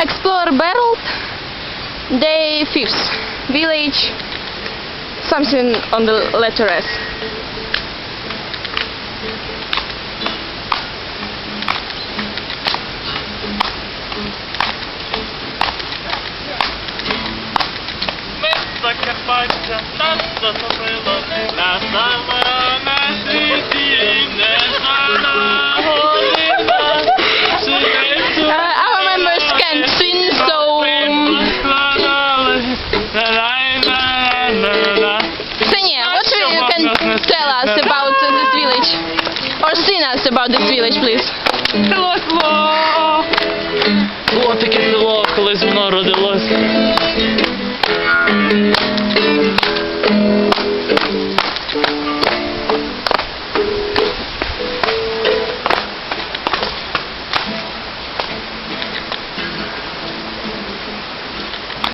Explore Barrel. Day fifth. Village. Something on the letter S. Ми з Закарпаття, нас затопило, на саме tell us about this village? Or sing us about this village, please. Село, село. Було таке.